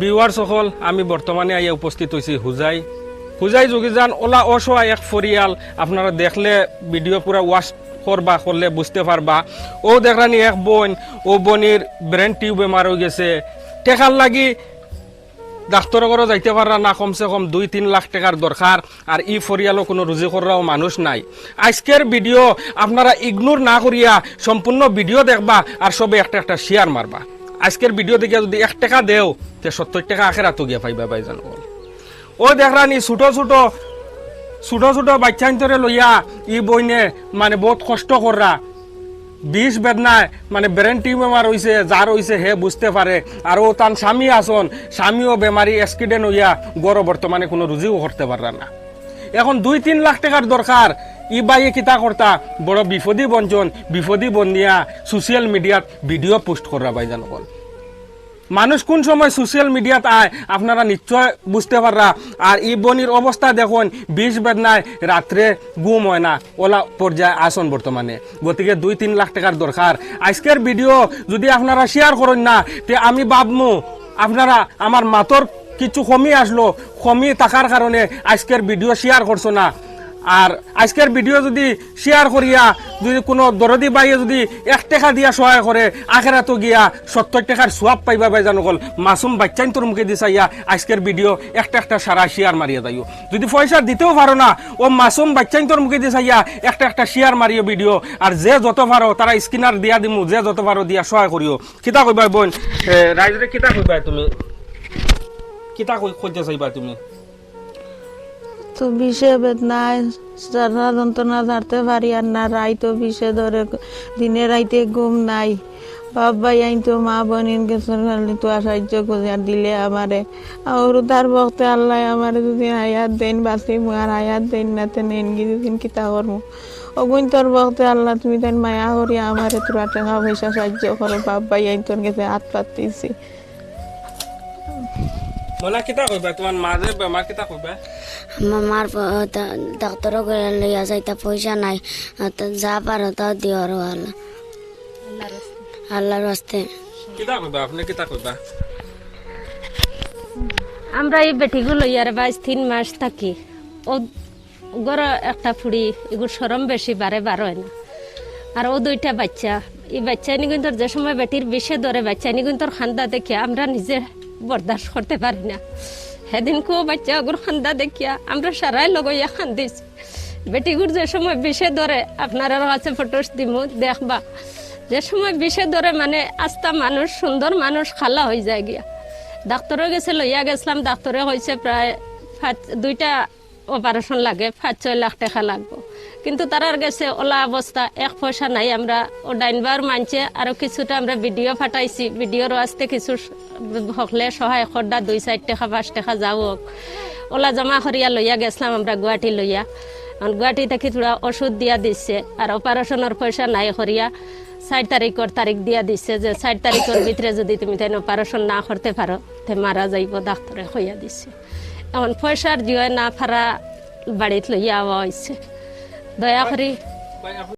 Beware সকল, আমি বর্তমানে আইয়া উপস্থিত হয়েছি হুজাই। হুজাই যোগীজান ওলা অসহায় এক ফরিয়াল আপনারা দেখলে, ভিডিও পুরা ওয়াশ করবা করলে বুঝতে পারবা ও দেখলানি এক বোন ও বোনের ব্রেন টিউব হয়ে গেছে। টেকার লাগি ডাক্তার ঘরও যাইতে পারা না কমসে কম দুই, তিন লাখ টাকার দরকার আর ই ফরিয়ালও কোনো রুজি করাও মানুষ নাই। আজকের ভিডিও আপনারা ইগনোর না করিয়া সম্পূর্ণ ভিডিও দেখবা আর সবে একটা একটা শেয়ার মারবা আজকের ভিডিও দেখে যদি এক টাকা দেও, তে সত্তর টাকা আখেরা তো গিয়া পাইবা ভাই জানো ও দেখরানি ছোট ছোট ছোট ছোট বাচ্চা ধরে লইয়া ই বইনে মানে বহুত কষ্ট কররা বিষ বেদনায় মানে ব্রেন টিউমার হয়েছে যার হয়েছে হে বুঝতে পারে আর ও তার স্বামী আসন স্বামীও বেমারি অ্যাক্সিডেন্ট হইয়া গড় বর্তমানে কোনো রুজিও করতে পারে না। এখন দুই তিন লাখ টাকার দরকার ই বাইয়ে কিতা করতা বড় বিপদী বঞ্চন বিপদী বন্দিয়া সোশ্যাল মিডিয়াত ভিডিও পোস্ট করা ভাই জানো বল মানুষ কোন সময় সোশ্যাল মিডিয়াত আয়, আপনারা নিশ্চয় বুঝতে পাররা। আর ই বনির অবস্থা দেখুন, বিষ বেদনায় রাত্রে গুম হয় না, ওলা পর্যায়ে আসন বর্তমানে। গতিকে দুই তিন লাখ টাকার দরকার। আজকের ভিডিও যদি আপনারা শেয়ার করেন না, তে আমি ভাবমু আপনারা আমার মাতর কিছু কমি আসলো, কমি থাকার কারণে আজকের ভিডিও শেয়ার করছ না। আর আজকের ভিডিও যদি শেয়ার করিয়া যদি কোনো দরদি বাইয়ে যদি এক টাকা দিয়া সহায় করে আখেরা তো গিয়া সত্তর টাকার সোয়াব পাইবা বাই জানো গল। মাসুম বাচ্চাইন তোর মুখে দিছাইয়া আজকের ভিডিও একটা একটা সারা শেয়ার মারিয়া যাইও যদি পয়সা দিতেও পারো না ও মাসুম বাচ্চাইন তোর মুখে দিছাইয়া একটা একটা শেয়ার মারিও ভিডিও আর যে যত পারো তারা স্কিনার দিয়া দিমু, যে যত পারো দিয়া সহায় করিও কিতা কইবা বোন? রাইজরে কিতা কইবা তুমি? কিতা কই খুঁজতে চাইবা তুমি? তো বিষে বেদনায় সারা যন্ত্রণা ঝাড়তে পারি আর না রাই তো বিষে ধরে দিনে রাইতে ঘুম নাই। বাপ ভাই আইন তো মা বোনিন গেছে তো সাহায্য করে দিলে আমারে। আর তার বক্তে আল্লাহ আমার যদি হায়াত দেন, বাঁচি আর হায়াত দেন না তেন এনগি দিন কিতা করমু। অগুন তোর বক্তে আল্লাহ তুমি তেন মায়া করি আমারে তোরা টাকা পয়সা সাহায্য করো, বাপ ভাই আইন তোর গেছে হাত পাতিছি মনে কিতা কইবা? তোমার মাঝে বেমার কিতা কইবা? মামার ডাক্তার করে লইয়া যাইতা পয়সা নাই। যা পারো তা দিও আর আল্লাহ আল্লাহর কইবা আমরা এই বেটিগুলো ইয়ার বাইশ তিন মাস থাকি। ও গড় একটা ফুড়ি এগুলো সরম বেশি বারে বার হয় না। আর ও দুইটা বাচ্চা। এই বাচ্চা নি কিন্তু যে সময় বেটির বিষে ধরে বাচ্চা নি কিন্তু খান্দা দেখে আমরা নিজে বরদাস্ত করতে পারি না। সেদিনকেও বাচ্চা ওগুলো খান্দা দেখিয়া আমরা সারাই লগইয়া খান্দিস বেটিগুর যে সময় বিষে ধরে, আপনারা কাছে ফটোস দিমু, দেখবা। যে সময় বিষে ধরে মানে আস্তা মানুষ, সুন্দর মানুষ খালা হয়ে যায় গিয়া। ডাক্তারও গেছে, লইয়া গেছিলাম, ডাক্তারে হয়েছে প্রায় দুইটা অপারেশন লাগে, পাঁচ ছয় লাখ টাকা লাগবো। কিন্তু তারার গেছে ওলা অবস্থা, এক পয়সা নাই। আমরা ও ডাইনবার মানছে, আরও কিছুটা আমরা ভিডিও ফাটাইছি। ভিডিওর আসতে কিছু হকলে সহায় খরদা দুই চার টাকা, পাঁচ টাকা যাও ওলা জমা করিয়া লইয়া গেছিলাম আমরা গুয়াহাটি লইয়া। গুয়াহাটি থেকে থোড়া ওষুধ দিয়া দিচ্ছে আর অপারেশনের পয়সা নাই করিয়া ষাট তারিখর তারিখ দিয়া দিছে যে ষাট তারিখের ভিতরে যদি তুমি তাই অপারেশন না করতে পারো, তে মারা যাইব ডাক্তারে হইয়া দিছে। এমন পয়সার জিয় না ফারা বাড়িত লইয়া আওয়া হয়েছে দয়া করি ভাই আপনি